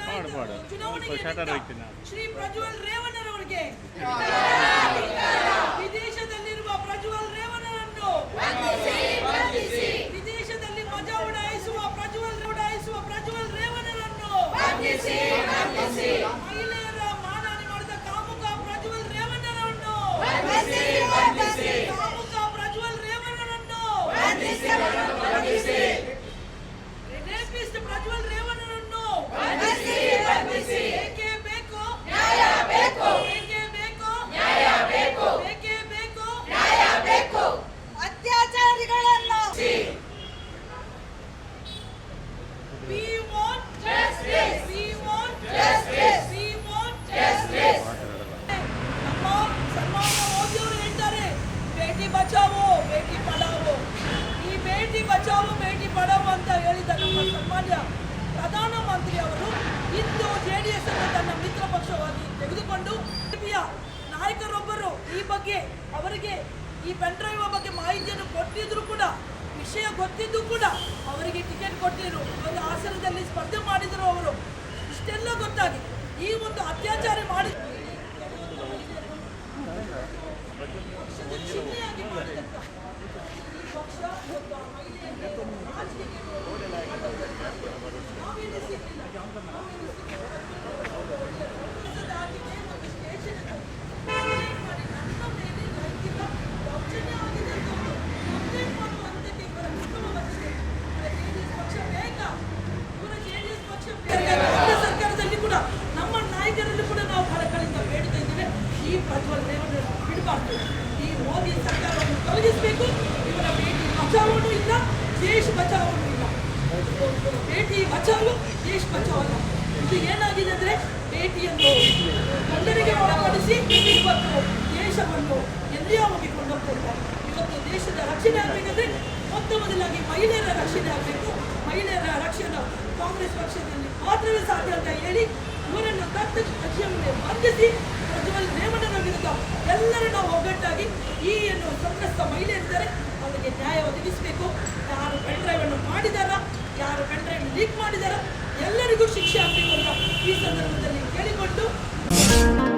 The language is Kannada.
ನಾನು. ಶ್ರೀ ಪ್ರಜ್ವಲ್ ರೇವಣ್ಣರವರಿಗೆ. ವಿದೇಶದಲ್ಲಿರುವ ಪ್ರಜ್ವಲ್ ರೇವಣ್ಣರನ್ನು ವಿದೇಶದಲ್ಲಿ ಮಜಾ ಉಡಾಯಿಸುವ ಪ್ರಜ್ವಲ್ ಉಡಾಯಿಸುವ ಪ್ರಜ್ವಲ್ ರೇವಣ್ಣರನ್ನು ಮಹಿಳೆಯರ ಮಾನಹಾನಿ ಮಾಡಿದ ಕಾಮುಕ ಪ್ರಜ್ವಲ್ ರೇವಣ್ಣರನ್ನು ಕಾಮುಕ ಪ್ರಜ್ವಲ್ ರೇವಣ್ಣರನ್ನು Manuel ಸನ್ಮಾನ್ಯ ಪ್ರಧಾನಮಂತ್ರಿ ಅವರು ಇಂದು ಜೆ ಡಿ ಎಸ್ ಅನ್ನು ತನ್ನ ಮಿತ್ರ ಪಕ್ಷವಾಗಿ ತೆಗೆದುಕೊಂಡು ನಾಯಕರೊಬ್ಬರು ಈ ಬಗ್ಗೆ ಅವರಿಗೆ ಈ ಪೆನ್ಡ್ರೈವ್ ಬಗ್ಗೆ ಮಾಹಿತಿಯನ್ನು ಕೊಟ್ಟಿದ್ರು ಕೂಡ, ವಿಷಯ ಗೊತ್ತಿದ್ದು ಕೂಡ ಅವರಿಗೆ ಟಿಕೆಟ್ ಕೊಟ್ಟಿದ್ರು. ಒಂದು ಆಸನದಲ್ಲಿ ಸ್ಪರ್ಧೆ ಮಾಡಿದರು ಅವರು. ಇಷ್ಟೆಲ್ಲ ಗೊತ್ತಾಗಿ ಈ ಒಂದು ಅತ್ಯಾಚಾರ ಮಾಡಿ ಪಕ್ಷದ ಚಿಹ್ನೆಯಾಗಿ ಈ ಪಕ್ಷ ಈ ಪ್ರಜ್ವಲ್ ರೇವಣ್ಣ ಬಿಡಬಾರ್ದು. ಈ ಮೋದಿ ಸರ್ಕಾರವನ್ನು ತೊಲಗಿಸಬೇಕು. ಇವರ ಭೇಟಿ ಬಚಾವನು ಇಲ್ಲ, ದೇಶ ಬಚಾವನು ಇಲ್ಲ. ಭೇಟಿ ಬಚಾವು ದೇಶ ಬಚಾವ್ ಅಲ್ಲ ಇದು ಏನಾಗಿದೆ ಅಂದ್ರೆ ಭೇಟಿಯನ್ನು ತೊಂದರೆಗೆ ಒಳಪಡಿಸಿ ಇವತ್ತು ದೇಶವನ್ನು ಎಲ್ಲಿಯೋ ಹೋಗಿ ಇವತ್ತು ದೇಶದ ರಕ್ಷಣೆ ಆಗಬೇಕಂದ್ರೆ ಮೊತ್ತ ಮೊದಲಾಗಿ ಮಹಿಳೆಯರ ರಕ್ಷಣೆ ಆಗಬೇಕು. ಮಹಿಳೆಯರ ರಕ್ಷಣೆ ಕಾಂಗ್ರೆಸ್ ಪಕ್ಷದಲ್ಲಿ ಮಾತ್ರವೇ ಸಾಧ್ಯ ಅಂತ ಹೇಳಿ ಇವರನ್ನು ತಕ್ಷಣವೇ ಬಂಧಿಸಿ ಪ್ರಜ್ವಲ್ ರೇವಣ್ಣನ ವಿರುದ್ಧ ಎಲ್ಲರನ್ನ ಒಗ್ಗಟ್ಟಾಗಿ ಈ ಏನು ಸಂತ್ರಸ್ತ ಮಹಿಳೆಯರಿದ್ದಾರೆ ಅವರಿಗೆ ನ್ಯಾಯ ಒದಗಿಸಬೇಕು. ಯಾರು ಕಣ್ಡ್ರೈವನ್ನು ಮಾಡಿದಾರ, ಯಾರು ಪೆಂಡ್ರೈವ್ ಲೀಕ್ ಮಾಡಿದಾರ, ಎಲ್ಲರಿಗೂ ಶಿಕ್ಷೆ ಆಗಬೇಕು ಅಂತ ಈ ಸಂದರ್ಭದಲ್ಲಿ ಕೇಳಿಕೊಂಡು